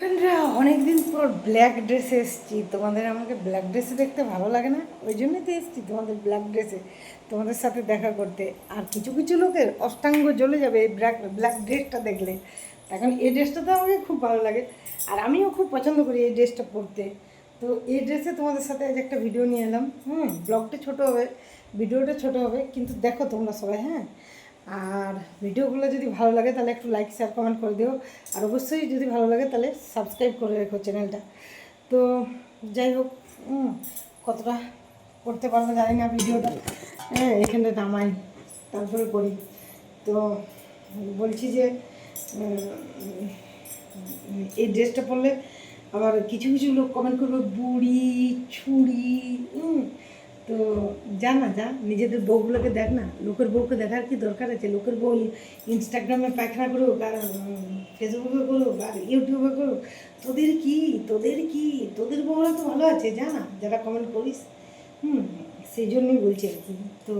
ফ্রেন্ডরা অনেকদিন পর ব্ল্যাক ড্রেসে এসেছি। তোমাদের আমাকে ব্ল্যাক ড্রেসে দেখতে ভালো লাগে না? ওই জন্যই তো এসেছি তোমাদের ব্ল্যাক ড্রেসে তোমাদের সাথে দেখা করতে। আর কিছু কিছু লোকের অষ্টাঙ্গ জ্বলে যাবে এই ব্ল্যাক ব্ল্যাক ড্রেসটা দেখলে। এখন এই ড্রেসটা তো আমাকে খুব ভালো লাগে। আর আমিও খুব পছন্দ করি এই ড্রেসটা পরতে। তো এই ড্রেসে তোমাদের সাথে আজ একটা ভিডিও নিয়ে এলাম। হুম ব্লগটা ছোটো হবে ভিডিওটা ছোটো হবে। কিন্তু দেখো তোমরা সবাই হ্যাঁ? আর ভিডিওগুলো যদি ভালো লাগে, তাহলে একটু লাইক শেয়ার কমেন্ট করে দিও। আর অবশ্যই যদি ভালো লাগে, তাহলে সাবস্ক্রাইব করে রেখো চ্যানেলটা তো যাই হোক কতটা করতে পারব জানি না ভিডিওটা। হ্যাঁ এখানটা নামাই, তারপরে করি। তো বলছি যে এই ড্রেসটা পরলে আবার কিছু কিছু লোক কমেন্ট করবে, বুড়ি, ছুরি তো যা না, যা। নিজেদের বউগুলোকে দেখ না। লোকের বউকে দেখার কি দরকার আছে? লোকের বউ ইনস্টাগ্রামে পায়খানা করুক আর ফেসবুকে করুক আর ইউটিউবে করুক। তোদের কি? তোদের কি? তোদের বউরা তো ভালো আছে, যা না। যারা কমেন্ট করিস। হুম, সেই জন্যই বলছি আর কি। তো,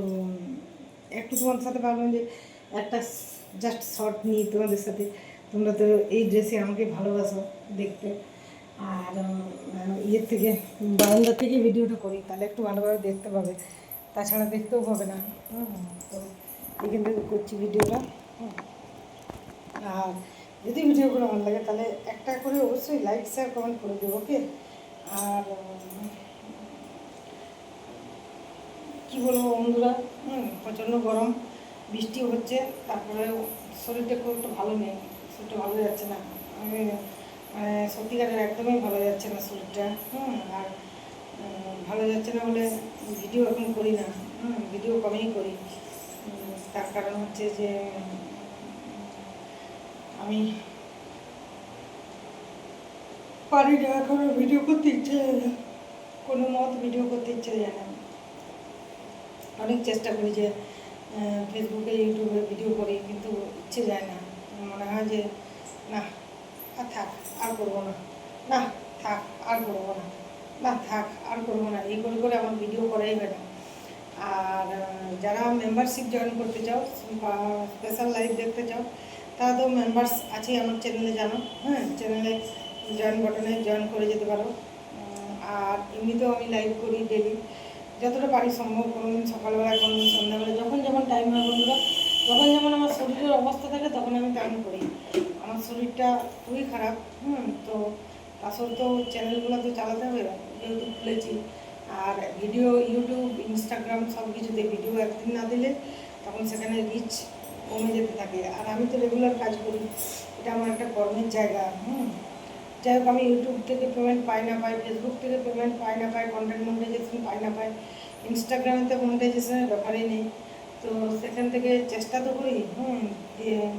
একটু তোমার সাথে ভাবলাম যে একটা জাস্ট শর্ট নিই তোমাদের সাথে। তোমরা তো এই ড্রেসে আমাকে ভালোবাসো দেখতে। আর ইয়ের থেকে বারান্দা থেকে ভিডিওটা করি, তাহলে একটু ভালোভাবে দেখতে পাবে। তাছাড়া দেখতেও পাবে না। তো এখান থেকে করছি ভিডিওটা। আর যদি ভিডিওগুলো ভালো লাগে, তাহলে একটা করে অবশ্যই লাইক শেয়ার কমেন্ট করে দেবো ওকে আর, কি বলব বন্ধুরা? হুম, প্রচণ্ড গরম বৃষ্টি হচ্ছে তারপরে শরীরটা খুব একটা ভালো নেই, শরীরটা ভালো যাচ্ছে না। আমি মানে সত্যিকারের একদমই ভালো যাচ্ছে না শরীরটা হুম, আর ভালো যাচ্ছে না বলে ভিডিও এখন করি না, হুম, ভিডিও কমই করি। তার কারণ হচ্ছে যে, আমি পারি না, এখন ভিডিও করতে ইচ্ছে যায় না। কোনো মত ভিডিও করতে ইচ্ছে যায় না। অনেক চেষ্টা করি যে ফেসবুকে ইউটিউবে ভিডিও করি, কিন্তু ইচ্ছে যায় না। মনে হয় যে, না আর থাক, আর করব না। না থাক, আর করব না। না থাক, আর করব না। এই করে করে আমার ভিডিও করাই না আর যারা মেম্বারশিপ জয়েন করতে চাও স্পেশাল লাইভ দেখতে চাও, তারা তো মেম্বার্স আছে আমার চ্যানেলে জানো? হ্যাঁ চ্যানেলে জয়েন বাটনে জয়েন করে যেতে পারো। আর এমনিতেও আমি লাইভ করি ডেলি যতটা পারি সম্ভব কোনো দিন সকালবেলা কোনো দিন সন্ধ্যাবেলা যখন যেমন টাইম হয় বন্ধুরা, যখন যেমন আমার শরীরের অবস্থা থাকে, তখন আমি টাইম করি। আমার শরীরটা খুবই খারাপ, হুম, তো তা সত্ত্বেও চ্যানেলগুলো তো চালাতে হবে, যেহেতু খুলেছি। আর ভিডিও ইউটিউব ইনস্টাগ্রাম সব কিছুতে ভিডিও একদিন না দিলে তখন সেখানে রিচ কমে যেতে থাকে। আর আমি তো রেগুলার কাজ করি, এটা আমার একটা কর্মের জায়গা, হুম। যাই হোক, আমি ইউটিউব থেকে পেমেন্ট পাই না পাই ফেসবুক থেকে পেমেন্ট পাই না পাই কন্টেন্ট মনিটাইজেশন পাই না পাই ইনস্টাগ্রামে তো মনিটাইজেশনের ব্যাপারই নেই। তো সেখান থেকে চেষ্টা তো করি, হুম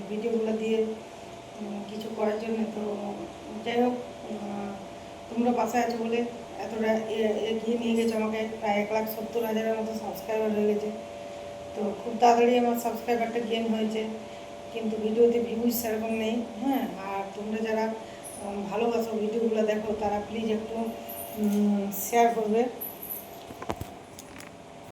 ভিডিওগুলো দিয়ে কিছু করার জন্য। তো যাই হোক তোমরা পাশে আছো বলে এতটা এগিয়ে নিয়ে গেছো আমাকে। প্রায় এক লাখ সত্তর হাজারের মতো সাবস্ক্রাইবার হয়ে গেছে। তো খুব তাড়াতাড়ি আমার সাবস্ক্রাইবারটা গেন হয়েছে। কিন্তু ভিডিওতে ভিউজ সেরকম নেই হ্যাঁ? আর তোমরা যারা ভালোবাসো ভিডিওগুলো, দেখো, তারা প্লিজ একটু শেয়ার করবে।